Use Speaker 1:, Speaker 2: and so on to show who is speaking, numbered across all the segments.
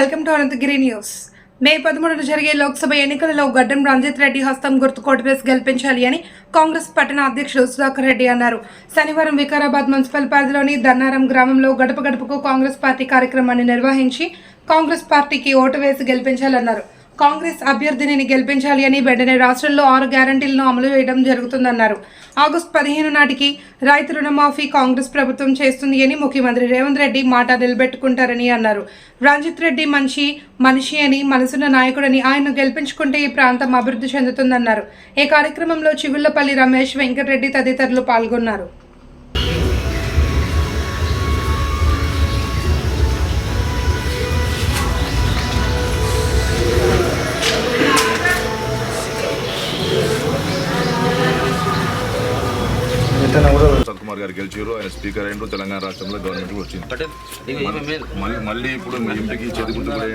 Speaker 1: Welcome to Ananthagiri news. May పదమూడున జరిగే లోక్సభ ఎన్నికలలో గడ్డం రంజిత్ రెడ్డి హస్తం గుర్తు కోట వేసి గెలిపించాలి అని కాంగ్రెస్ పట్టణ అధ్యక్షుడు సుధాకర్ రెడ్డి అన్నారు. శనివారం వికారాబాద్ మున్సిపల్ పరిధిలోని దన్నారం గ్రామంలో గడప గడపకు కాంగ్రెస్ పార్టీ కార్యక్రమాన్ని నిర్వహించి కాంగ్రెస్ పార్టీకి ఓటు వేసి గెలిపించాలన్నారు. కాంగ్రెస్ అభ్యర్థిని గెలిపించాలి అని వెంటనే రాష్ట్రంలో ఆరు గ్యారంటీలను అమలు చేయడం జరుగుతుందన్నారు. ఆగస్టు పదిహేను నాటికి రైతు రుణమాఫీ కాంగ్రెస్ ప్రభుత్వం చేస్తుంది అని ముఖ్యమంత్రి రేవంత్ రెడ్డి మాట నిలబెట్టుకుంటారని అన్నారు. రంజిత్ రెడ్డి మంచి మనిషి అని మనసున్న నాయకుడని ఆయన గెలిపించుకుంటే ఈ ప్రాంతం అభివృద్ధి చెందుతుందన్నారు. ఈ కార్యక్రమంలో చిగుళ్ళపల్లి రమేష్ వెంకటరెడ్డి తదితరులు పాల్గొన్నారు.
Speaker 2: కుమార్ గారు గెలిచారు ఆయన స్పీకర్ అయ్యిండ్రు తెలంగాణ రాష్ట్రంలో గవర్నమెంట్ వచ్చింది.
Speaker 3: మీరు
Speaker 2: మళ్ళీ మళ్ళీ ఇప్పుడు మీ ఇంటికి చేతికుంటూ కూడా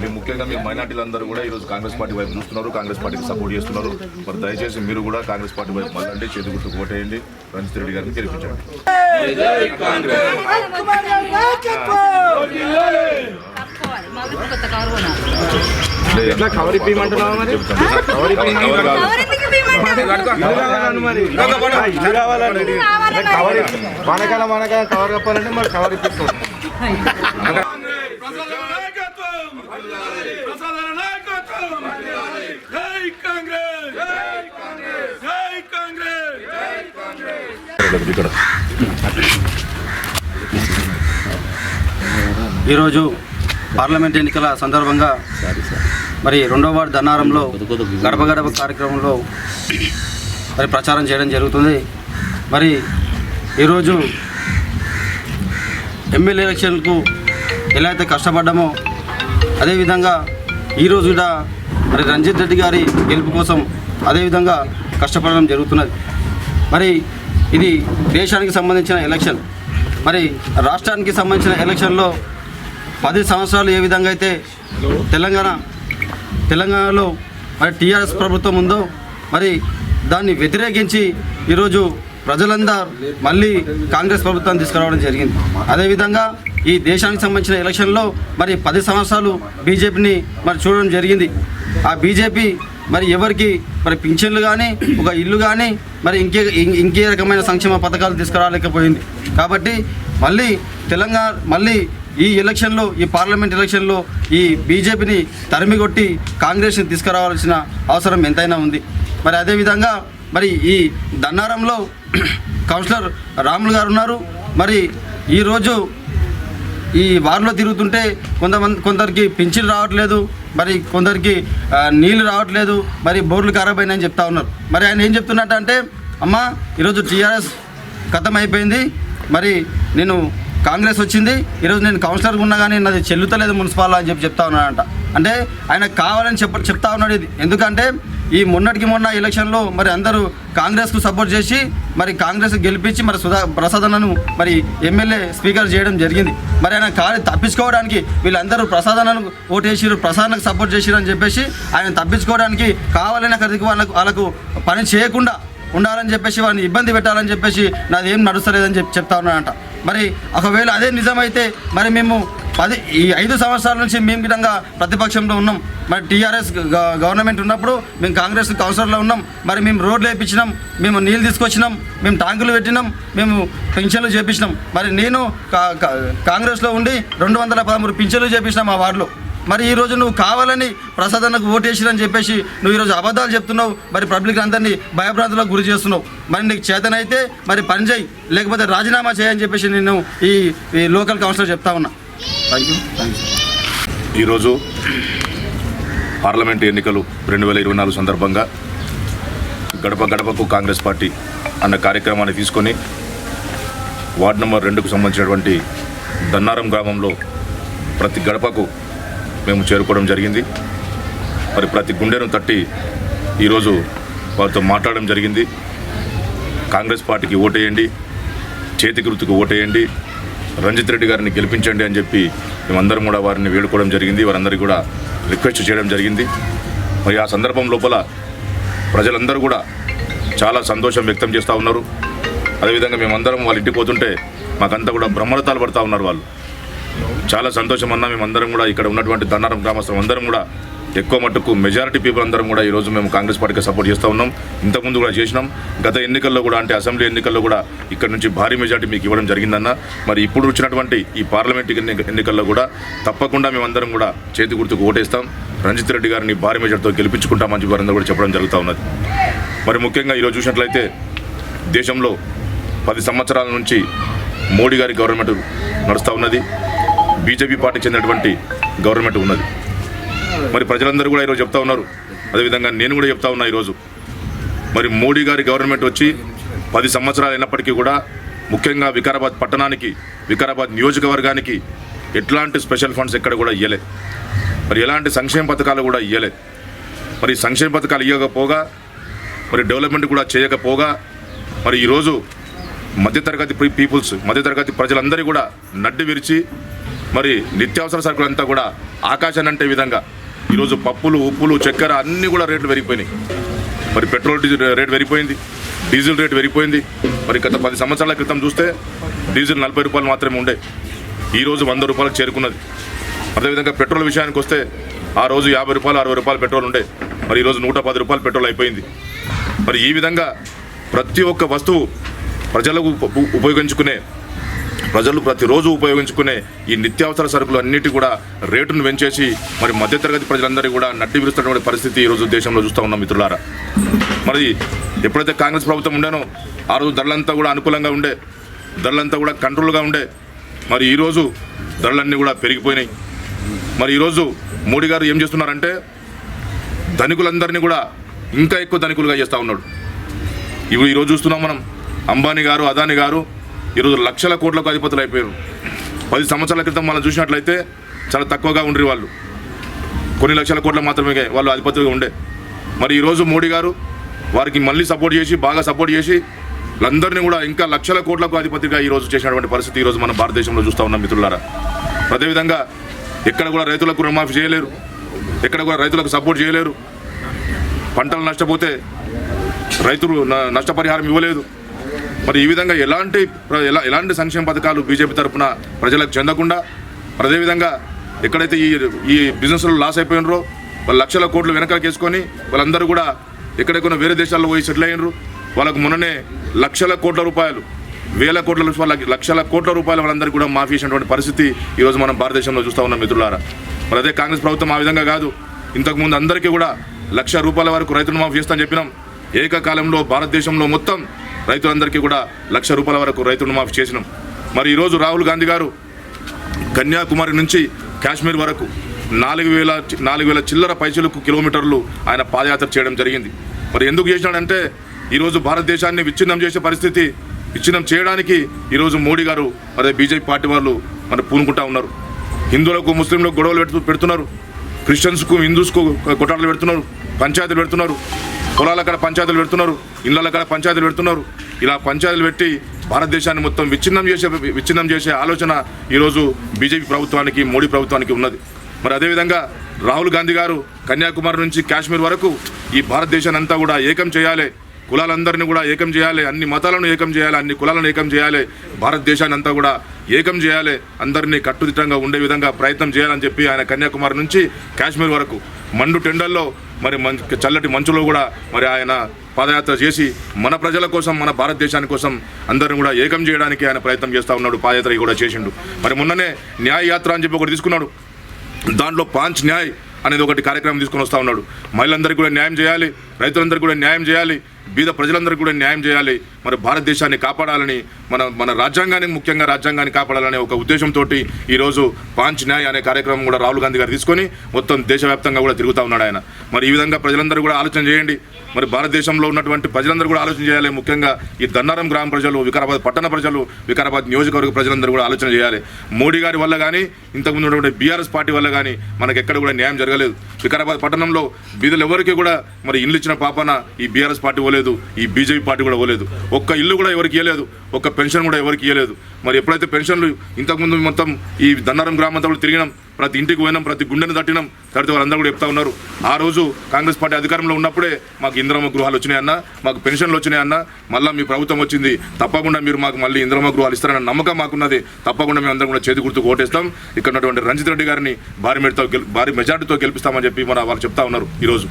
Speaker 2: మేము ముఖ్యంగా మీ మైనార్టీలందరూ కూడా ఈరోజు కాంగ్రెస్ పార్టీ వైపు చూస్తున్నారు. కాంగ్రెస్ పార్టీకి సపోర్ట్ చేస్తున్నారు. మరి దయచేసి మీరు కూడా కాంగ్రెస్ పార్టీ వైపు మళ్ళీ చేతిగుర్తు ఓటేయండి. రంజిత్ రెడ్డి గారిని గెలిపించండి. ఎట్లా కవర్ ఇప్పిమంటున్నావా మరి? కవర్
Speaker 4: కవర్ మనకన్నా మనకన్నా కవర్ కప్పాలంటే మరి. కవర్ ఇప్పిస్తాం
Speaker 5: ప్రసాదాల నాయకత్వం ప్రసాదాల నాయకత్వం జై కాంగ్రెస్ జై కాంగ్రెస్
Speaker 2: ఇక్కడ
Speaker 3: ఈరోజు పార్లమెంట్ ఎన్నికల సందర్భంగా మరి రెండో వార్డు దన్నారంలో గడప గడప కార్యక్రమంలో మరి ప్రచారం చేయడం జరుగుతుంది. మరి ఈరోజు ఎమ్మెల్యే ఎలక్షన్కు ఎలా అయితే కష్టపడ్డామో అదేవిధంగా ఈరోజు కూడా మరి రంజిత్ రెడ్డి గారి గెలుపు కోసం అదేవిధంగా కష్టపడడం జరుగుతున్నది. మరి ఇది దేశానికి సంబంధించిన ఎలక్షన్. మరి రాష్ట్రానికి సంబంధించిన ఎలక్షన్లో పది సంవత్సరాలు ఏ విధంగా అయితే తెలంగాణ తెలంగాణలో మరి టీఆర్ఎస్ ప్రభుత్వం ఉందో మరి దాన్ని వ్యతిరేకించి ఈరోజు ప్రజలందరూ మళ్ళీ కాంగ్రెస్ ప్రభుత్వాన్ని తీసుకురావడం జరిగింది. అదేవిధంగా ఈ దేశానికి సంబంధించిన ఎలక్షన్లో మరి పది సంవత్సరాలు బీజేపీని మరి చూడడం జరిగింది. ఆ బీజేపీ మరి ఎవరికి మరి పింఛన్లు కానీ ఒక ఇల్లు కానీ మరి ఇంకే ఇంకే రకమైన సంక్షేమ పథకాలు తీసుకురాలేకపోయింది. కాబట్టి మళ్ళీ తెలంగాణ మళ్ళీ ఈ ఎలక్షన్లో ఈ పార్లమెంట్ ఎలక్షన్లో ఈ బీజేపీని తరిమిగొట్టి కాంగ్రెస్ని తీసుకురావాల్సిన అవసరం ఎంతైనా ఉంది. మరి అదేవిధంగా మరి ఈ దన్నారంలో కౌన్సిలర్ రాములు గారు ఉన్నారు. మరి ఈరోజు ఈ వారిలో తిరుగుతుంటే కొంతమంది కొందరికి పింఛన్ రావట్లేదు. మరి కొందరికి నీళ్ళు నీళ్ళు రావట్లేదు. మరి బోర్లు ఖరాబ్ అయినాయని చెప్తా ఉన్నారు. మరి ఆయన ఏం చెప్తున్నట్టు అంటే అమ్మ ఈరోజు టీఆర్ఎస్ ఖతం అయిపోయింది మరి నేను కాంగ్రెస్ వచ్చింది ఈరోజు నేను కౌన్సిలర్గా ఉన్నా కానీ నాది చెల్లుతలేదు మున్సిపాల్ అని చెప్పి చెప్తా ఉన్నాడంట. అంటే ఆయన కావాలని చెప్ప చెప్తా ఉన్నాడు ఇది. ఎందుకంటే ఈ మొన్నటికి మొన్న ఎలక్షన్లో మరి అందరూ కాంగ్రెస్కు సపోర్ట్ చేసి మరి కాంగ్రెస్ గెలిపించి మరి సుధా ప్రసాదనను మరి ఎమ్మెల్యే స్పీకర్ చేయడం జరిగింది. మరి ఆయన కాలు తప్పించుకోవడానికి వీళ్ళందరూ ప్రసాదనను అన్నను ఓటేసిరు ప్రసాదనకు సపోర్ట్ చేసిరు అని చెప్పేసి ఆయన తప్పించుకోవడానికి కావాలని అక్కడికి వాళ్ళకు వాళ్ళకు పని చేయకుండా ఉండాలని చెప్పేసి వాళ్ళని ఇబ్బంది పెట్టాలని చెప్పేసి నాది ఏం నడుస్తలేదని చెప్పి చెప్తా ఉన్నానంట మరి ఒకవేళ అదే నిజమైతే మరి మేము పది ఈ ఐదు సంవత్సరాల నుంచి మేము విధంగా ప్రతిపక్షంలో ఉన్నాం. మరి టీఆర్ఎస్ గవర్నమెంట్ ఉన్నప్పుడు మేము కాంగ్రెస్ కౌన్సిలర్లో ఉన్నాం. మరి మేము రోడ్లు వేయించినాం మేము నీళ్ళు తీసుకొచ్చినాం మేము ట్యాంకులు పెట్టినాం మేము పింఛన్లు చేపించినాం. మరి నేను కా- కా- కాంగ్రెస్లో ఉండి రెండు వందల పదమూడు పింఛన్లు చేపించినాం మా వార్డులో. మరి ఈ రోజు నువ్వు కావాలని ప్రసాద్ అన్నకు ఓటేసిరని చెప్పేసి నువ్వు ఈరోజు అబద్ధాలు చెప్తున్నావు. మరి పబ్లిక్ అందరినీ భయభ్రాంతులకు గురి చేస్తున్నావు. మరి నీకు చేతనైతే మరి పని చేయి. లేకపోతే రాజీనామా చేయని చెప్పేసి నేను ఈ ఈ లోకల్ కౌన్సిలర్ చెప్తా ఉన్నా. థ్యాంక్ యూ థ్యాంక్ యూ
Speaker 2: ఈరోజు పార్లమెంట్ ఎన్నికలు రెండు వేల ఇరవై నాలుగు సందర్భంగా గడప గడపకు కాంగ్రెస్ పార్టీ అన్న కార్యక్రమాన్ని తీసుకొని వార్డు నెంబర్ రెండుకు సంబంధించినటువంటి దన్నారం గ్రామంలో ప్రతి గడపకు మేము చేరుకోవడం జరిగింది. మరి ప్రతి గుండెను తట్టి ఈరోజు వారితో మాట్లాడడం జరిగింది. కాంగ్రెస్ పార్టీకి ఓటేయండి చేతి గుర్తుకు ఓటేయండి రంజిత్ రెడ్డి గారిని గెలిపించండి అని చెప్పి మేమందరం కూడా వారిని వేడుకోవడం జరిగింది. వారందరికీ కూడా రిక్వెస్ట్ చేయడం జరిగింది. మరి ఆ సందర్భం లోపల ప్రజలందరూ కూడా చాలా సంతోషం వ్యక్తం చేస్తూ ఉన్నారు. అదేవిధంగా మేమందరం వాళ్ళ ఇంటికి పోతుంటే మాకంతా కూడా బ్రహ్మరతాలు పడుతూ ఉన్నారు వాళ్ళు. చాలా సంతోషం అన్నా మేమందరం కూడా ఇక్కడ ఉన్నటువంటి దండారం గ్రామస్తులం అందరం కూడా ఎక్కువ మట్టుకు మెజారిటీ పీపుల్ అందరం కూడా ఈరోజు మేము కాంగ్రెస్ పార్టీకి సపోర్ట్ చేస్తూ ఉన్నాం. ఇంతకుముందు కూడా చేసినాం. గత ఎన్నికల్లో కూడా అంటే అసెంబ్లీ ఎన్నికల్లో కూడా ఇక్కడ నుంచి భారీ మెజార్టీ మీకు ఇవ్వడం జరిగిందన్న. మరి ఇప్పుడు వచ్చినటువంటి ఈ పార్లమెంట్ ఎన్నికల్లో కూడా తప్పకుండా మేమందరం కూడా చేతి గుర్తుకు ఓటేస్తాం. రంజిత్ రెడ్డి గారిని భారీ మెజార్టీతో గెలిపించుకుంటామని చెప్పి వారందరూ కూడా చెప్పడం జరుగుతూ ఉన్నది. మరి ముఖ్యంగా ఈరోజు చూసినట్లయితే దేశంలో పది సంవత్సరాల నుంచి మోడీ గారి గవర్నమెంట్ నడుస్తూ ఉన్నది. బీజేపీ పార్టీకి చెందినటువంటి గవర్నమెంట్ ఉన్నది. మరి ప్రజలందరూ కూడా ఈరోజు చెప్తా ఉన్నారు. అదేవిధంగా నేను కూడా చెప్తా ఉన్నా ఈరోజు. మరి మోడీ గారి గవర్నమెంట్ వచ్చి పది సంవత్సరాలు అయినప్పటికీ కూడా ముఖ్యంగా వికారాబాద్ పట్టణానికి వికారాబాద్ నియోజకవర్గానికి ఎట్లాంటి స్పెషల్ ఫండ్స్ ఎక్కడ కూడా ఇవ్వలే మరి ఎలాంటి సంక్షేమ పథకాలు కూడా ఇవ్వలే మరి సంక్షేమ పథకాలు ఇవ్వకపోగా మరి డెవలప్మెంట్ కూడా చేయకపోగా మరి ఈరోజు మధ్యతరగతి పీపుల్స్ మధ్యతరగతి ప్రజలందరూ కూడా నడ్డు విరిచి మరి నిత్యావసర సరుకులంతా కూడా ఆకాశాన్ని అంటే విధంగా. ఈరోజు పప్పులు ఉప్పులు చక్కెర అన్నీ కూడా రేట్లు పెరిగిపోయినాయి. మరి పెట్రోల్ డీజిల్ రేట్ పెరిగిపోయింది. డీజిల్ రేట్ పెరిగిపోయింది. మరి గత పది సంవత్సరాల క్రితం చూస్తే డీజిల్ నలభై రూపాయలు మాత్రమే ఉండే. ఈరోజు వంద రూపాయలకు చేరుకున్నది. అదేవిధంగా పెట్రోల్ విషయానికి వస్తే ఆ రోజు యాభై రూపాయలు అరవై రూపాయలు పెట్రోల్ ఉండే. మరి ఈరోజు నూట పది రూపాయలు పెట్రోల్ అయిపోయింది. మరి ఈ విధంగా ప్రతి ఒక్క వస్తువు ప్రజలకు ఉపయోగించుకునే ప్రజలు ప్రతిరోజు ఉపయోగించుకునే ఈ నిత్యావసర సరుకులు అన్నిటి కూడా రేటును పెంచేసి మరి మధ్యతరగతి ప్రజలందరికీ కూడా నడ్డి విరుస్తున్నటువంటి పరిస్థితి ఈరోజు దేశంలో చూస్తూ ఉన్నాం మిత్రులారా. మరి ఎప్పుడైతే కాంగ్రెస్ ప్రభుత్వం ఉండేనో ఆ రోజు ధరలంతా కూడా అనుకూలంగా ఉండే ధరలంతా కూడా కంట్రోల్గా ఉండే మరి ఈరోజు ధరలన్నీ కూడా పెరిగిపోయినాయి. మరి ఈరోజు మోడీ గారు ఏం చేస్తున్నారంటే ధనికులందరినీ కూడా ఇంకా ఎక్కువ ధనికులుగా చేస్తూ ఉన్నాడు. ఇవి ఈరోజు చూస్తున్నాం మనం. అంబానీ గారు అదాని గారు ఈరోజు లక్షల కోట్లకు అధిపతులు అయిపోయారు. పది సంవత్సరాల క్రితం మనం చూసినట్లయితే చాలా తక్కువగా ఉండరు వాళ్ళు. కొన్ని లక్షల కోట్ల మాత్రమే వాళ్ళు అధిపతులుగా ఉండే. మరి ఈరోజు మోడీ గారు వారికి మళ్ళీ సపోర్ట్ చేసి బాగా సపోర్ట్ చేసి అందరినీ కూడా ఇంకా లక్షల కోట్లకు అధిపతిగా ఈరోజు చేసినటువంటి పరిస్థితి ఈరోజు మన భారతదేశంలో చూస్తూ ఉన్నాం మిత్రులారా. అదేవిధంగా ఎక్కడ కూడా రైతులకు రుణమాఫీ చేయలేరు. ఎక్కడ కూడా రైతులకు సపోర్ట్ చేయలేరు. పంటలు నష్టపోతే రైతులు న- నష్టపరిహారం ఇవ్వలేదు. మరి ఈ విధంగా ఎలాంటి ప్ర- ఎలా ఎలాంటి సంక్షేమ పథకాలు బీజేపీ తరఫున ప్రజలకు చెందకుండా అదేవిధంగా ఎక్కడైతే ఈ ఈ బిజినెస్లో లాస్ అయిపోయినరో వాళ్ళ లక్షల కోట్లు వెనకాలకి వేసుకొని వాళ్ళందరూ కూడా ఎక్కడెక్కడ వేరే దేశాల్లో పోయి సెటిల్ అయినరు. వాళ్ళకు మొన్ననే లక్షల కోట్ల రూపాయలు వేల కోట్ల వాళ్ళకి లక్షల కోట్ల రూపాయలు వాళ్ళందరికీ కూడా మాఫీ చేసినటువంటి పరిస్థితి ఈరోజు మనం భారతదేశంలో చూస్తూ ఉన్నాం మిత్రులారా. మరి అదే కాంగ్రెస్ ప్రభుత్వం ఆ విధంగా కాదు. ఇంతకుముందు అందరికీ కూడా లక్ష రూపాయల వరకు రైతులు మాఫీ చేస్తామని చెప్పినాం. ఏకకాలంలో భారతదేశంలో మొత్తం రైతులందరికీ కూడా లక్ష రూపాయల వరకు రైతులు మాఫీ చేసినాం. మరి ఈరోజు రాహుల్ గాంధీ గారు కన్యాకుమారి నుంచి కాశ్మీర్ వరకు నాలుగు వేల నాలుగు వేల చిల్లర పైసలకు కిలోమీటర్లు ఆయన పాదయాత్ర చేయడం జరిగింది. మరి ఎందుకు చేసినాడంటే ఈరోజు భారతదేశాన్ని విచ్ఛిన్నం చేసే పరిస్థితి విచ్ఛిన్నం చేయడానికి ఈరోజు మోడీ గారు అదే బీజేపీ పార్టీ వాళ్ళు మరి పూనుకుంటా ఉన్నారు. హిందువులకు ముస్లింలకు గొడవలు పెడుతున్నారు. క్రిస్టియన్స్కు హిందూస్కు కొట్టాటలు పెడుతున్నారు. పంచాయతీలు పెడుతున్నారు. పొలాల కాడ పంచాయతీలు పెడుతున్నారు ఇళ్ళ కాడ పంచాయతీలు పెడుతున్నారు. ఇలా పంచాయతీలు పెట్టి భారతదేశాన్ని మొత్తం విచ్ఛిన్నం చేసే విచ్ఛిన్నం చేసే ఆలోచన ఈరోజు బీజేపీ ప్రభుత్వానికి మోడీ ప్రభుత్వానికి ఉన్నది. మరి అదేవిధంగా రాహుల్ గాంధీ గారు కన్యాకుమారి నుంచి కాశ్మీర్ వరకు ఈ భారతదేశాన్ని అంతా కూడా ఏకం చేయాలి కులాలందరినీ కూడా ఏకం చేయాలి అన్ని మతాలను ఏకం చేయాలి అన్ని కులాలను ఏకం చేయాలి భారతదేశాన్ని అంతా కూడా ఏకం చేయాలి అందరినీ కట్టుదిట్టంగా ఉండే విధంగా ప్రయత్నం చేయాలని చెప్పి ఆయన కన్యాకుమారి నుంచి కాశ్మీర్ వరకు మండు టెండల్లో మరి మంచు చల్లటి మంచులో కూడా మరి ఆయన పాదయాత్ర చేసి మన ప్రజల కోసం మన భారతదేశాని కోసం అందరిని కూడా ఏకం చేయడానికి ఆయన ప్రయత్నం చేస్తూ ఉన్నాడు పాదయాత్ర కూడా చేసిండు. మరి మొన్ననే న్యాయ యాత్ర అని చెప్పి ఒకటి తీసుకున్నాడు. దాంట్లో పాంచ్ న్యాయ్ అనేది ఒకటి కార్యక్రమం తీసుకొని వస్తూ ఉన్నాడు. మహిళలందరికీ కూడా న్యాయం చేయాలి రైతులందరికీ కూడా న్యాయం చేయాలి బీద ప్రజలందరికీ కూడా న్యాయం చేయాలి. మరి భారతదేశాన్ని కాపాడాలని మన మన రాజ్యాంగాన్ని ముఖ్యంగా రాజ్యాంగాన్ని కాపాడాలనే ఒక ఉద్దేశంతో ఈరోజు పాంచ్ న్యాయ్ అనే కార్యక్రమం కూడా రాహుల్ గాంధీ గారు తీసుకొని మొత్తం దేశవ్యాప్తంగా కూడా తిరుగుతూ ఉన్నాడు ఆయన. మరి ఈ విధంగా ప్రజలందరూ కూడా ఆలోచన చేయండి. మరి భారతదేశంలో ఉన్నటువంటి ప్రజలందరూ కూడా ఆలోచన చేయాలి. ముఖ్యంగా ఈ దన్నారం గ్రామ ప్రజలు వికారాబాద్ పట్టణ ప్రజలు వికారాబాద్ నియోజకవర్గ ప్రజలందరూ కూడా ఆలోచన చేయాలి. మోడీ గారి వల్ల కానీ ఇంతకుముందు ఉన్నటువంటి బీఆర్ఎస్ పార్టీ వల్ల కానీ మనకు ఎక్కడ కూడా న్యాయం జరగలేదు. వికారాబాద్ పట్టణంలో బీదలు ఎవరికి కూడా మరి ఇల్లు ఇచ్చిన పాపన ఈ బీఆర్ఎస్ పార్టీ పోలేదు. ఈ బీజేపీ పార్టీ కూడా పోలేదు ఒక్క ఇల్లు కూడా ఎవరికి ఇవ్వలేదు ఒక్క పెన్షన్ కూడా ఎవరికి ఇవ్వలేదు మరి ఎప్పుడైతే పెన్షన్లు ఇంతకుముందు మొత్తం ఈ దన్నారం గ్రామం అంతా కూడా తిరిగినాం ప్రతి ఇంటికి పోయినాం ప్రతి గుండెని తట్టినాం తర్వాత వాళ్ళందరూ కూడా చెప్తా ఉన్నారు. ఆ రోజు కాంగ్రెస్ పార్టీ అధికారంలో ఉన్నప్పుడే మాకు ఇంద్రమ్మ గృహాలు వచ్చినాయన్న మాకు పెన్షన్లు వచ్చినాయన్న మళ్ళీ మీ ప్రభుత్వం వచ్చింది. తప్పకుండా మీరు మాకు మళ్ళీ ఇంద్రమ్మ గృహాలు ఇస్తారన్న నమ్మకం మాకున్నది. తప్పకుండా మేము అందరం కూడా చేతి గుర్తుకు ఓటేస్తాం. ఇక్కడ ఉన్నటువంటి రంజిత్ రెడ్డి గారిని భారీ మెడతో భారీ మెజార్టీతో గెలిపిస్తామని చెప్పి మన వాళ్ళు చెప్తా ఉన్నారు ఈరోజు.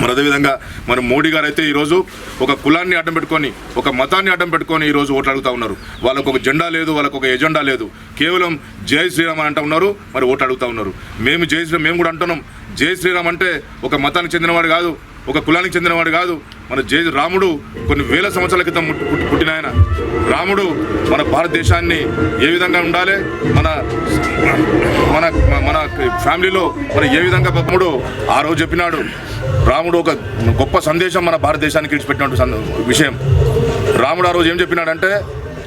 Speaker 2: మరి అదేవిధంగా మన మోడీ గారు అయితే ఈరోజు ఒక కులాన్ని అడ్డం పెట్టుకొని ఒక మతాన్ని అడ్డం పెట్టుకొని ఈరోజు ఓట్లు ఉన్నారు. వాళ్ళకు ఒక జెండా లేదు వాళ్ళకు ఒక ఎజెండా లేదు. కేవలం జై శ్రీరామ్ అని అంటూ ఉన్నారు మరి ఓట్లు ఉన్నారు. మేము జై శ్రీరామ్ మేము కూడా అంటున్నాం. జై శ్రీరామ్ అంటే ఒక మతానికి చెందినవాడు కాదు ఒక కులానికి చెందినవాడు కాదు. మన జే రాముడు కొన్ని వేల సంవత్సరాల క్రితం పుట్టిన ఆయన. రాముడు మన భారతదేశాన్ని ఏ విధంగా ఉండాలి? మన మన మన ఫ్యామిలీలో మన ఏ విధంగా బొమ్మడు ఆ రోజు చెప్పినాడు? రాముడు ఒక గొప్ప సందేశం మన భారతదేశానికి విడిచిపెట్టినట్టు సంద- విషయం. రాముడు ఆ రోజు ఏం చెప్పినాడంటే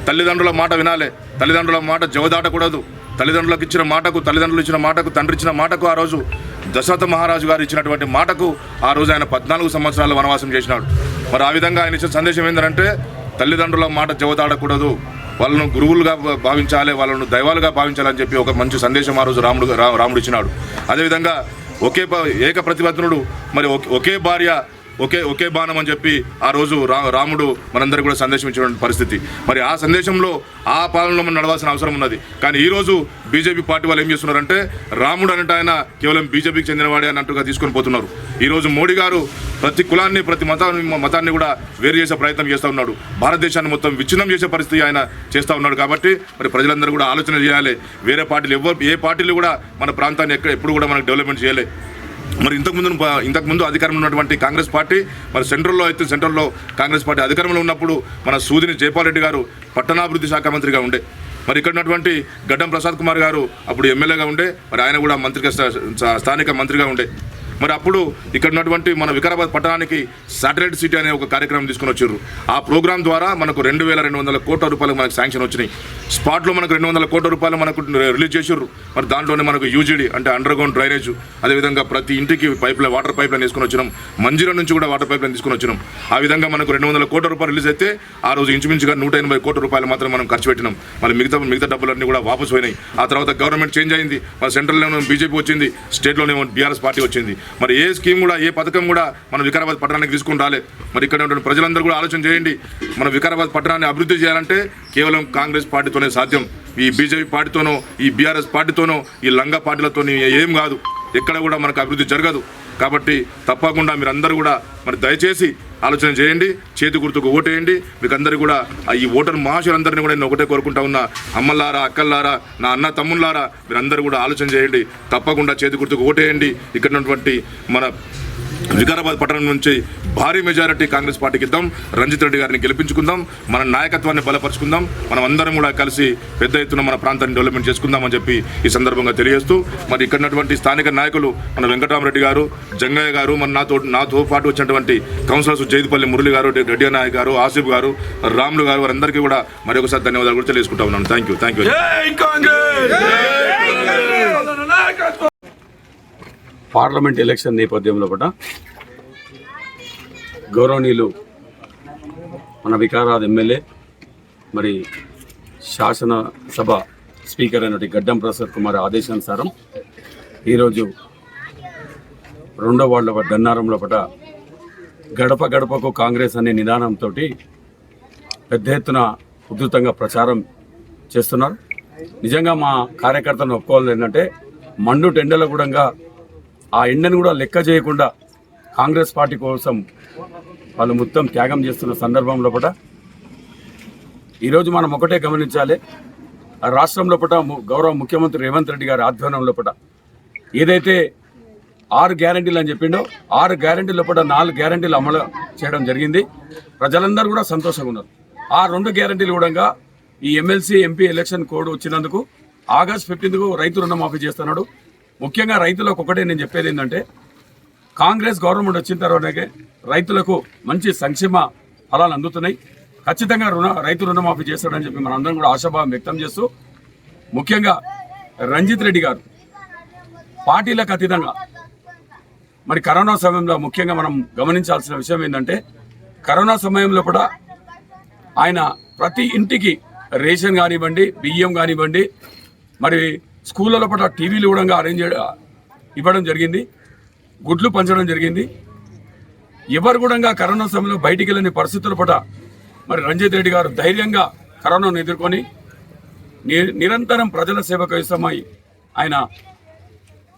Speaker 2: తల్లిదండ్రుల మాట వినాలి. తల్లిదండ్రుల మాట జవదాటకూడదు తల్లిదండ్రులకు ఇచ్చిన మాటకు తల్లిదండ్రులు ఇచ్చిన మాటకు తండ్రి ఇచ్చిన మాటకు ఆ రోజు దశరథ మహారాజు గారు ఇచ్చినటువంటి మాటకు ఆ రోజు ఆయన పద్నాలుగు సంవత్సరాలు వనవాసం చేసినాడు. మరి ఆ విధంగా ఆయన ఇచ్చిన సందేశం ఏంటంటే తల్లిదండ్రుల మాట జవదాడకూడదు వాళ్ళను గురువులుగా భావించాలి వాళ్ళను దైవాలుగా భావించాలని చెప్పి ఒక మంచి సందేశం ఆ రోజు రాముడు రా- రాముడు ఇచ్చినాడు. అదేవిధంగా ఒకే ప- ఏక ప్రతిపత్నుడు మరి ఒకే భార్య ఒకే ఒకే బాణం అని చెప్పి ఆ రోజు రా రాముడు మనందరికీ కూడా సందేశం ఇచ్చినటువంటి పరిస్థితి. మరి ఆ సందేశంలో ఆ పాలనలో మనం నడవాల్సిన అవసరం ఉన్నది. కానీ ఈ రోజు బీజేపీ పార్టీ వాళ్ళు ఏం చేస్తున్నారంటే రాముడు అంటే ఆయన కేవలం బీజేపీకి చెందినవాడే అన్నట్టుగా తీసుకొని పోతున్నారు. ఈ రోజు మోడీ గారు ప్రతి కులాన్ని ప్రతి మతాన్ని మతాన్ని కూడా వేరు చేసే ప్రయత్నం చేస్తూ ఉన్నాడు. భారతదేశాన్ని మొత్తం విచ్ఛిన్నం చేసే పరిస్థితి ఆయన చేస్తూ ఉన్నాడు కాబట్టి మరి ప్రజలందరూ కూడా ఆలోచన చేయాలి. వేరే పార్టీలు ఎవరు ఏ పార్టీలు కూడా మన ప్రాంతాన్ని ఎక్కడ ఎప్పుడు కూడా మనకు డెవలప్మెంట్ చేయలే. మరి ఇంతకుముందు ఇంతకుముందు అధికారంలో ఉన్నటువంటి కాంగ్రెస్ పార్టీ మరి సెంట్రల్లో అయితే సెంట్రల్లో కాంగ్రెస్ పార్టీ అధికారంలో ఉన్నప్పుడు మన సూదిని జైపాల్ రెడ్డి గారు పట్టణాభివృద్ధి శాఖ మంత్రిగా ఉండే. మరి ఇక్కడ ఉన్నటువంటి గడ్డం ప్రసాద్ కుమార్ గారు అప్పుడు ఎమ్మెల్యేగా ఉండే. మరి ఆయన కూడా మంత్రిగా స్థానిక మంత్రిగా ఉండే. మరి అప్పుడు ఇక్కడ ఉన్నటువంటి మన వికారాబాద్ పట్టణానికి శాటిలైట్ సిటీ అనే ఒక కార్యక్రమం తీసుకొని వచ్చారు ఆ ప్రోగ్రామ్ ద్వారా మనకు రెండు వేల రెండు వందల కోట్ల రూపాయలు మనకు శాంక్షన్ వచ్చినాయి. స్పాట్లో మనకు రెండు వందల కోట్ల రూపాయలు మనకు రిలీజ్ చేసారు మరి దాంట్లోనే మనకు యూజీడీ అంటే అండర్ గ్రౌండ్ డ్రైనేజ్ అదేవిధంగా ప్రతి ఇంటికి పైప్ వాటర్ పైప్ లైన్ తీసుకొని వచ్చినాం. మంజీరా నుంచి కూడా వాటర్ పైప్ లైన్ తీసుకొని వచ్చినాం. ఆ విధంగా మనకు రెండు వందల కోట్ల రూపాయలు రిలీజ్ అయితే ఆ రోజు ఇంచుమించుగా నూట ఎనభై కోట్ల రూపాయలు మాత్రం మనం ఖర్చు పెట్టినాం. మరి మిగతా మిగతా డబ్బులన్నీ కూడా వాపసు పోయినాయి. ఆ తర్వాత గవర్నమెంట్ చేంజ్ అయింది. మరి సెంట్రల్లోనే బీజేపీ వచ్చింది. స్టేట్లోనేమో బీఆర్ఎస్ పార్టీ వచ్చింది. మరి ఏ స్కీమ్ కూడా ఏ పథకం కూడా మనం వికారాబాద్ పట్టణానికి తీసుకుని రాలే. మరి ఇక్కడ ఉన్నటువంటి ప్రజలందరూ కూడా ఆలోచన చేయండి. మన వికారాబాద్ పట్టణాన్ని అభివృద్ధి చేయాలంటే కేవలం కాంగ్రెస్ పార్టీతోనే సాధ్యం. ఈ బీజేపీ పార్టీతోనో ఈ బీఆర్ఎస్ పార్టీతోనో ఈ లంగా పార్టీలతో ఏం కాదు. ఎక్కడ కూడా మనకు అభివృద్ధి జరగదు. కాబట్టి తప్పకుండా మీరందరూ కూడా మరి దయచేసి ఆలోచన చేయండి చేతి గుర్తుకు ఓటేయండి. మీకు అందరికీ కూడా ఆ ఈ ఓటర్ మహాశులందరినీ కూడా నేను ఒకటే కోరుకుంటా ఉన్నా. అమ్మలారా అక్కల్లారా నా అన్న తమ్ముళ్ళారా మీరందరూ కూడా ఆలోచన చేయండి. తప్పకుండా చేతి గుర్తుకు ఓటేయండి. ఇక్కడ ఉన్నటువంటి మన వికారాబాద్ పట్టణం నుంచి భారీ మెజారిటీ కాంగ్రెస్ పార్టీకి ఇద్దాం. రంజిత్ రెడ్డి గారిని గెలిపించుకుందాం. మన నాయకత్వాన్ని బలపరుచుకుందాం. మనం అందరం కూడా కలిసి పెద్ద ఎత్తున మన ప్రాంతాన్ని డెవలప్మెంట్ చేసుకుందామని చెప్పి ఈ సందర్భంగా తెలియజేస్తూ మరి ఇక్కడ ఉన్నటువంటి స్థానిక నాయకులు మన వెంకటరామరెడ్డి గారు జంగయ్య గారు మన నాతో నాతో పాటు వచ్చినటువంటి కౌన్సిలర్స్ జైదిపల్లి మురళి గారు రెడ్డి నాయక్ గారు ఆసిఫ్ గారు రాములు గారు వారందరికీ కూడా మరొకసారి ధన్యవాదాలు కూడా తెలియజేసుకుంటా ఉన్నాను. థ్యాంక్ యూ థ్యాంక్ యూ
Speaker 5: జై కాంగ్రెస్ ప్రసాదన నాయకత్వం
Speaker 6: పార్లమెంట్ ఎలక్షన్ నేపథ్యంలో కూడా గౌరవనీయులు మన వికారాద్ ఎమ్మెల్యే మరి శాసనసభ స్పీకర్ అయినటువంటి గడ్డం ప్రసాద్ కుమార్ ఆదేశానుసారం ఈరోజు రెండో వాళ్ళ గన్నారంలో పట గడప గడపకు కాంగ్రెస్ అనే నిదానంతో పెద్ద ఎత్తున ఉధృతంగా ప్రచారం చేస్తున్నారు. నిజంగా మా కార్యకర్తలను ఒప్పుకోవాలి ఏంటంటే మండు టెండలగూడంగా కూడా ఆ ఎండను కూడా లెక్క చేయకుండా కాంగ్రెస్ పార్టీ కోసం వాళ్ళు మొత్తం త్యాగం చేస్తున్న సందర్భంలో పట ఈరోజు మనం ఒకటే గమనించాలి. ఆ రాష్ట్రంలో పట ము- గౌరవ ముఖ్యమంత్రి రేవంత్ రెడ్డి గారి ఆధ్వర్యంలో పట ఏదైతే ఆరు గ్యారంటీలు అని చెప్పిండో ఆరు గ్యారంటీల పట నాలుగు గ్యారంటీలు అమలు చేయడం జరిగింది. ప్రజలందరూ కూడా సంతోషంగా ఉన్నారు. ఆ రెండు గ్యారంటీలు కూడా ఈ ఎమ్మెల్సీ ఎంపీ ఎలక్షన్ కోడ్ వచ్చినందుకు ఆగస్ట్ ఫిఫ్టీన్త్కు రైతు రుణమాఫీ చేస్తున్నాడు. ముఖ్యంగా రైతులకు ఒకటే నేను చెప్పేది ఏంటంటే కాంగ్రెస్ గవర్నమెంట్ వచ్చిన తర్వాతనే రైతులకు మంచి సంక్షేమ ఫలాలు అందుతున్నాయి. ఖచ్చితంగా రుణ రైతు రుణమాఫీ చేస్తాడని చెప్పి మనందరం కూడా ఆశాభావం వ్యక్తం చేస్తూ ముఖ్యంగా రంజిత్ రెడ్డి గారు పార్టీలకు అతీతంగా మరి కరోనా సమయంలో ముఖ్యంగా మనం గమనించాల్సిన విషయం ఏంటంటే కరోనా సమయంలో కూడా ఆయన ప్రతి ఇంటికి రేషన్ కానివ్వండి బియ్యం కానివ్వండి మరి స్కూళ్ళలో పట్ల టీవీలు కూడా అరేంజ్ చేయడం- ఇవ్వడం జరిగింది. గుడ్లు పంచడం జరిగింది. ఎవరు కూడా కరోనా సమయంలో బయటికి వెళ్ళని పరిస్థితుల పట్ల మరి రంజిత్ రెడ్డి గారు ధైర్యంగా కరోనాను ఎదుర్కొని ని- నిరంతరం ప్రజల సేవకు ఇష్టమై ఆయన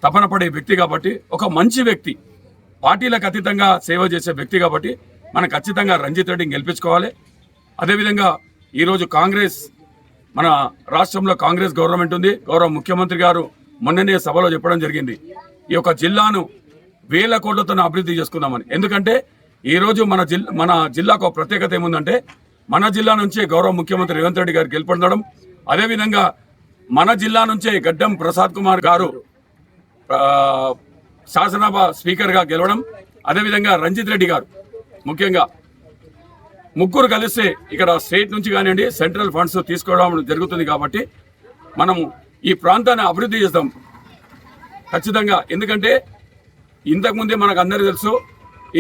Speaker 6: తపన పడే వ్యక్తి కాబట్టి ఒక మంచి వ్యక్తి పార్టీలకు అతీతంగా సేవ చేసే వ్యక్తి కాబట్టి మనం ఖచ్చితంగా రంజిత్ రెడ్డిని గెలిపించుకోవాలి. అదేవిధంగా ఈరోజు కాంగ్రెస్ మన రాష్ట్రంలో కాంగ్రెస్ గవర్నమెంట్ ఉంది. గౌరవ ముఖ్యమంత్రి గారు మొన్ననే సభలో చెప్పడం జరిగింది. ఈ యొక్క జిల్లాను వేల కోట్లతో అభివృద్ధి చేసుకుందామని. ఎందుకంటే ఈరోజు మన జిల్లా మన జిల్లాకు ఒక ప్రత్యేకత ఏముందంటే మన జిల్లా నుంచే గౌరవ ముఖ్యమంత్రి రేవంత్ రెడ్డి గారు గెలుపొందడం. అదేవిధంగా మన జిల్లా నుంచే గడ్డం ప్రసాద్ కుమార్ గారు శాసనసభ స్పీకర్గా గెలవడం. అదేవిధంగా రంజిత్ రెడ్డి గారు ముఖ్యంగా ముగ్గురు కలిస్తే ఇక్కడ స్టేట్ నుంచి కానివ్వండి సెంట్రల్ ఫండ్స్ తీసుకోవడం జరుగుతుంది కాబట్టి మనము ఈ ప్రాంతాన్ని అభివృద్ధి చేస్తాం ఖచ్చితంగా. ఎందుకంటే ఇంతకుముందే మనకు అందరికీ తెలుసు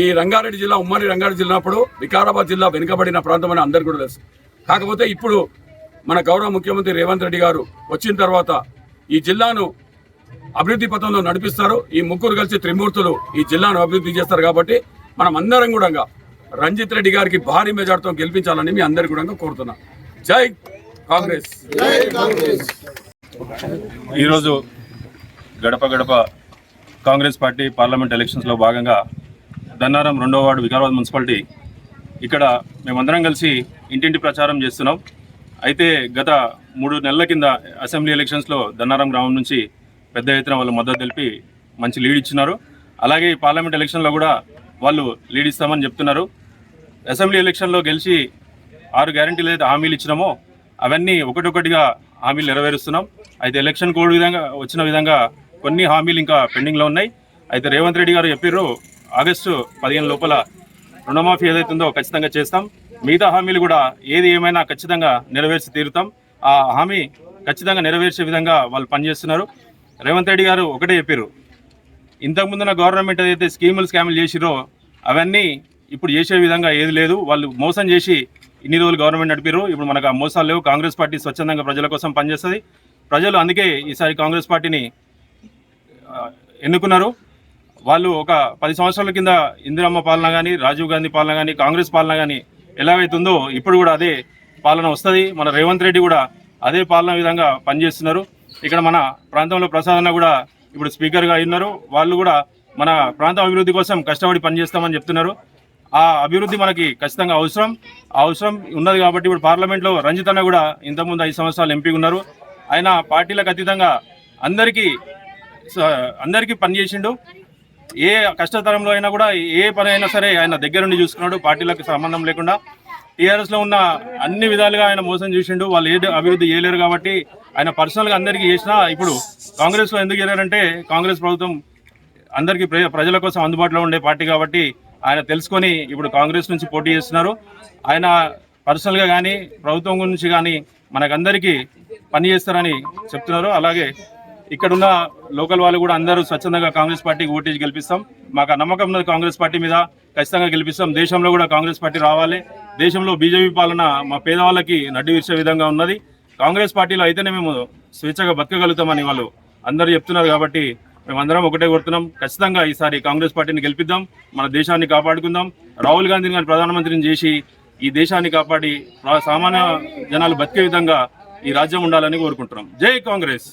Speaker 6: ఈ రంగారెడ్డి జిల్లా ఉమ్మడి రంగారెడ్డి జిల్లా అప్పుడు వికారాబాద్ జిల్లా వెనుకబడిన ప్రాంతం అని అందరికీ కూడా తెలుసు. కాకపోతే ఇప్పుడు మన గౌరవ ముఖ్యమంత్రి రేవంత్ రెడ్డి గారు వచ్చిన తర్వాత ఈ జిల్లాను అభివృద్ధి పథంలో నడిపిస్తారు. ఈ ముగ్గురు కలిసి త్రిమూర్తులు ఈ జిల్లాను అభివృద్ధి చేస్తారు కాబట్టి మనం అందరం కూడా రంజిత్ రెడ్డి గారికి భారీ మెజార్టీతో గెలిపించాలని మీ అందరికీ కూడా కోరుతున్నాం. జై కాంగ్రెస్.
Speaker 7: ఈరోజు గడప గడప కాంగ్రెస్ పార్టీ పార్లమెంట్ ఎలక్షన్స్లో భాగంగా దన్నారం రెండో వార్డు వికారాబాద్ మున్సిపాలిటీ ఇక్కడ మేమందరం కలిసి ఇంటింటి ప్రచారం చేస్తున్నాం. అయితే గత మూడు నెలల కింద అసెంబ్లీ ఎలక్షన్స్లో దన్నారం గ్రామం నుంచి పెద్ద ఎత్తున వాళ్ళు మద్దతు తెలిపి మంచి లీడ్ ఇచ్చినారు. అలాగే ఈ పార్లమెంట్ ఎలక్షన్లో కూడా వాళ్ళు లీడ్ ఇస్తామని చెప్తున్నారు. అసెంబ్లీ ఎలక్షన్లో గెలిచి ఆరు గ్యారంటీలు అయితే హామీలు ఇచ్చినామో అవన్నీ ఒకటొకటిగా హామీలు నెరవేరుస్తున్నాం. అయితే ఎలక్షన్ కోడ్ విధంగా వచ్చిన విధంగా కొన్ని హామీలు ఇంకా పెండింగ్లో ఉన్నాయి. అయితే రేవంత్ రెడ్డి గారు చెప్పారు ఆగస్టు పదిహేను లోపల రుణమాఫీ ఏదైతుందో ఖచ్చితంగా చేస్తాం. మిగతా హామీలు కూడా ఏది ఏమైనా ఖచ్చితంగా నెరవేర్చి తీరుతాం. ఆ హామీ ఖచ్చితంగా నెరవేర్చే విధంగా వాళ్ళు పనిచేస్తున్నారు. రేవంత్ రెడ్డి గారు ఒకటే చెప్పారు ఇంతకుముందున గవర్నమెంట్ ఏదైతే స్కీములు స్కాములు చేసిరో అవన్నీ ఇప్పుడు చేసే విధంగా ఏది లేదు. వాళ్ళు మోసం చేసి ఇన్ని రోజులు గవర్నమెంట్ నడిపారు ఇప్పుడు మనకు ఆ మోసాలు లేవు. కాంగ్రెస్ పార్టీ స్వచ్ఛందంగా ప్రజల కోసం పనిచేస్తుంది. ప్రజలు అందుకే ఈసారి కాంగ్రెస్ పార్టీని ఎన్నుకున్నారు. వాళ్ళు ఒక పది సంవత్సరాల కింద ఇందిరమ్మ పాలన కానీ రాజీవ్ గాంధీ పాలన కానీ కాంగ్రెస్ పాలన కానీ ఎలాగైతుందో ఇప్పుడు కూడా అదే పాలన వస్తుంది. మన రేవంత్ రెడ్డి కూడా అదే పాలన విధంగా పనిచేస్తున్నారు. ఇక్కడ మన ప్రాంతంలో ప్రసాదన్న కూడా ఇప్పుడు స్పీకర్గా ఉన్నారు. వాళ్ళు కూడా మన ప్రాంత అభివృద్ధి కోసం కష్టపడి పనిచేస్తామని చెప్తున్నారు. ఆ అభివృద్ధి మనకి ఖచ్చితంగా అవసరం. అవసరం ఉన్నది కాబట్టి ఇప్పుడు పార్లమెంట్లో రంజిత్ అన్న కూడా ఇంతకుముందు ఐదు సంవత్సరాలు ఎంపీ ఉన్నారు. ఆయన పార్టీలకు అతీతంగా అందరికీ స- అందరికీ పనిచేసిండు ఏ కష్టతరంలో అయినా కూడా ఏ పని అయినా సరే ఆయన దగ్గరుండి చూసుకున్నాడు. పార్టీలకు సంబంధం లేకుండా టీఆర్ఎస్లో ఉన్న అన్ని విధాలుగా ఆయన మోసం చేసిండు. వాళ్ళు ఏ అభివృద్ధి చేయలేరు కాబట్టి ఆయన పర్సనల్గా అందరికీ చేసినా ఇప్పుడు కాంగ్రెస్లో ఎందుకు చేరారంటే కాంగ్రెస్ ప్రభుత్వం అందరికీ ప్రజల కోసం అందుబాటులో ఉండే పార్టీ కాబట్టి ఆయన తెలుసుకొని ఇప్పుడు కాంగ్రెస్ నుంచి పోటీ చేస్తున్నారు. ఆయన పర్సనల్గా కానీ ప్రభుత్వం గురించి కానీ మనకందరికీ పని చేస్తారని చెప్తున్నారు. అలాగే ఇక్కడున్న లోకల్ వాళ్ళు కూడా అందరూ స్వచ్ఛందంగా కాంగ్రెస్ పార్టీకి ఓటేజ్ గెలిపిస్తాం. మాకు నమ్మకం ఉన్నది కాంగ్రెస్ పార్టీ మీద ఖచ్చితంగా గెలిపిస్తాం. దేశంలో కూడా కాంగ్రెస్ పార్టీ రావాలి. దేశంలో బీజేపీ పాలన మా పేదవాళ్ళకి నడ్డు విరిచే విధంగా ఉన్నది. కాంగ్రెస్ పార్టీలో అయితేనే మేము స్వేచ్ఛగా బతకగలుగుతామని వాళ్ళు అందరూ చెప్తున్నారు కాబట్టి మేమందరం ఒకటే కోరుతున్నాం. ఖచ్చితంగా ఈసారి కాంగ్రెస్ పార్టీని గెలిపిద్దాం. మన దేశాన్ని కాపాడుకుందాం. రాహుల్ గాంధీని కానీ ప్రధానమంత్రిని చేసి ఈ దేశాన్ని కాపాడి సామాన్య జనాలు బతికే విధంగా ఈ రాజ్యం ఉండాలని కోరుకుంటున్నాం. జై కాంగ్రెస్.